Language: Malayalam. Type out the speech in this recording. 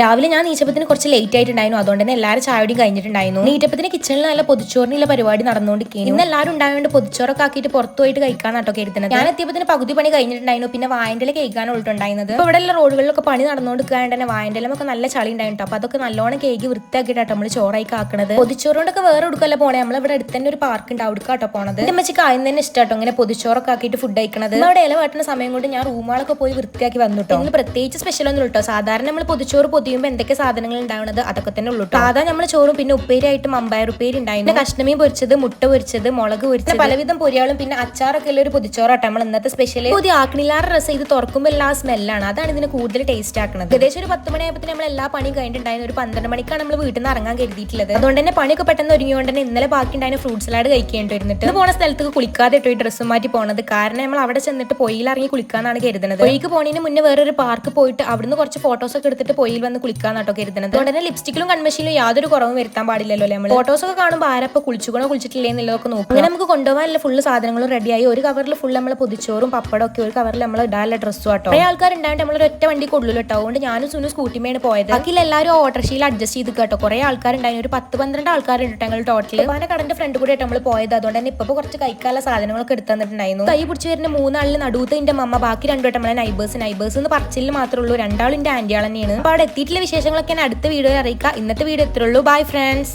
രാവിലെ ഞാൻ നീച്ചപ്പത്തിന് കുറച്ച് ലേറ്റ് ആയിട്ടുണ്ടായിരുന്നു. അതുകൊണ്ട് തന്നെ എല്ലാവരും ചായയോടും കഴിഞ്ഞിട്ടുണ്ടായിരുന്നു. നീറ്റപ്പത്തിന് കിച്ചണിൽ നല്ല പൊതിച്ചോറിനുള്ള പരിപാടി നടന്നുകൊണ്ടിരിക്കുന്നു ഇന്ന് എല്ലാവരും ഉണ്ടായതുകൊണ്ട് പൊതിച്ചോറൊക്കെ ആക്കിയിട്ട് പുറത്തു പോയിട്ട് കഴിക്കാനാട്ടോ കരുതുന്നത് ഞാൻ എത്തിയപ്പത്തിന് പകുതി പണി കഴിഞ്ഞിട്ടുണ്ടായിരുന്നു. പിന്നെ വായന്റെ കേൾക്കാൻ ഉള്ളിട്ടുണ്ടായിരുന്നത് അപ്പോൾ ഇവിടെ എല്ലാ റോഡുകളിലൊക്കെ പണി നടന്നുകൊണ്ടിരിക്കുകയാണ്ട് തന്നെ വായന്റെ ഒക്കെ നല്ല ചളി ഉണ്ടായിട്ടോ അപ്പോൾ അതൊക്കെ നല്ലോണം കേക്ക് വൃത്തിയാക്കിയിട്ടാട്ടോ നമ്മൾ ചോറായി കാക്കണത്. പൊതിച്ചോറുകൊണ്ടൊക്കെ വേറെ എടുക്കല്ല പോണേ. നമ്മൾ ഇവിടെ അടുത്ത് തന്നെ ഒരു പാർക്ക് ഉണ്ട്. അവിടെ കേട്ടോ പോണത്. അമ്മച്ചിക്ക് ആദ്യം തന്നെ ഇഷ്ടാട്ടോ ഇങ്ങനെ പൊതിച്ചോറൊക്കെ ആക്കിയിട്ട് ഫുഡ് കഴിക്കണത്. അവിടെ ഇല വെട്ടുന്ന സമയം കൊണ്ട് ഞാൻ റൂമുകളൊക്കെ പോയി വൃത്തിയാക്കി വന്നിട്ടോ ഇന്ന് പ്രത്യേകിച്ച് സ്പെഷ്യൽ ഒന്നും കേട്ടോ സാധാരണ നമ്മൾ പൊതിച്ചോറ് പൊതിയുമ്പോൾ എന്തൊക്കെ സാധനങ്ങൾ ഉണ്ടാവുന്നത് അതൊക്കെ തന്നെ ഉള്ളൂ. സാധാ നമ്മൾ ചോറും പിന്നെ ഉപ്പേരിയായിട്ട് മമ്പയർ ഉപ്പേരി ഉണ്ടായിരുന്നു കഷ്ണമീൻ പൊരിച്ചത് മുട്ട പൊരിച്ചത് മുളക് പൊരിച്ചത്. പലവിധം പൊരിയാളും പിന്നെ അച്ചാറൊക്കെ ഉള്ള ഒരു പൊതിച്ചോറാട്ടോ നമ്മൾ ഇന്നത്തെ സ്പെഷ്യൽ പൊതി ആക്കണില്ലാറ് രസം ഇത് തുറക്കുമ്പോൾ എല്ലാ സ്മെല്ലാണ് അതാണ് ഇതിന് കൂടുതൽ ടേസ്റ്റ് ആക്കുന്നത് ഏകദേശം ഒരു പത്ത് മണിയായപ്പോൾ നമ്മൾ എല്ലാ പണിയും കഴിഞ്ഞിട്ടുണ്ടായിരുന്നു. ഒരു പന്ത്രണ്ട് മണിക്കാണ് നമ്മൾ വീട്ടിൽ നിന്ന് ഇറങ്ങാൻ കരുതിയിട്ടുള്ളത്. അതുകൊണ്ട് തന്നെ പണിയൊക്കെ പെട്ടെന്ന് ഒരുങ്ങിയോണ്ട് തന്നെ ഇന്നലെ ബാക്കി ഉണ്ടായിരുന്ന ഫ്രൂട്ട് സലാഡ് കഴിക്കേണ്ടി വരുന്നിട്ട് പോണ സ്ഥലത്തേക്ക് കുളിക്കാതെ ഇട്ടോ ഡ്രസ്സ് മാറ്റി പോണത്. കാരണം നമ്മൾ അവിടെ ചെന്നിട്ട് പൊയിൽ ഇറങ്ങി കുളിക്കാന്നാണ് കരുതുന്നത് പൊയ്ക്ക് പോണതിന് മുന്നേ വേറൊരു പാർക്ക് പോയിട്ട് അവിടുന്ന് കുറച്ച് ഫോട്ടോസ് ഒക്കെ എടുത്തിട്ട് പൊയിൽ വന്ന് കുളിക്കാന്നാട്ടോ കരുതുന്നത് അതുകൊണ്ട് തന്നെ ലിപ്സ്റ്റിക്കിലും കൺമഷീലും യാതൊരു കുറവും വരുത്താൻ പാടില്ലല്ലോ നമ്മൾ ഫോട്ടോസ് ഒക്കെ കാണുമ്പോൾ ആരപ്പോൾ കുളിച്ചുകൊണ്ടോ കുളിച്ചിട്ടില്ലേ എന്നുള്ളതൊക്കെ നോക്കും അങ്ങനെ നമുക്ക് കൊണ്ടുപോകാനുള്ള ഫുള്ള് സാധനങ്ങളും റെഡിയായി ഒരു കവറിൽ ഫുൾ നമ്മൾ പൊതിച്ചോറും പപ്പടം ഒക്കെ ഒരു കവറിൽ നമ്മൾ ഇടാനുള്ള ഡ്രസ്സും ആട്ടോ. ആൾക്കാർ ഉണ്ടായിട്ട് നമ്മൾ ഒറ്റ വണ്ടി കൊള്ളില്ല കേട്ടോ അതുകൊണ്ട് ഞാനും സുനു സ്കൂട്ടിമേണ് പോയത്. ബാക്കിയിൽ എല്ലാവരും ഓട്ടോറിക്ഷയിൽ അഡ്ജസ്റ്റ് ചെയ്ത് കേട്ടോ കുറേ ആൾക്കാരുണ്ടായിരുന്നു ഒരു പത്ത് പന്ത്രണ്ട് ആൾക്കാർ ഞങ്ങൾ ടോട്ടൽ അവന്റെ കടന്റെ ഫ്രണ്ട് കൂടെ നമ്മൾ പോയത്. അതുകൊണ്ട് തന്നെ ഇപ്പൊ കുറച്ച് കൈക്കാല സാധനങ്ങളൊക്കെ എടുത്തു തന്നിട്ടുണ്ടായിരുന്നു. കൈ പിടിച്ച് വരുന്ന മൂന്നാളിൽ നടുവത്തെ എന്റെ മമ്മ ബാക്കി രണ്ടുവട്ടം നമ്മളെ നൈബേഴ്സ് നൈബേഴ്സ് എന്ന് പറച്ചിൽ മാത്രമേ ഉള്ളൂ. രണ്ടാളും എന്റെ ആന്റിയാൾ തന്നെയാണ്. അപ്പൊ അവിടെ എത്തിയിട്ടുള്ള വിശേഷങ്ങളൊക്കെ ഞാൻ അടുത്ത വീഡിയോയിൽ അറിയിക്കാം. ഇന്നത്തെ വീഡിയോ എത്രയുള്ളൂ ബൈ ഫ്രണ്ട്സ്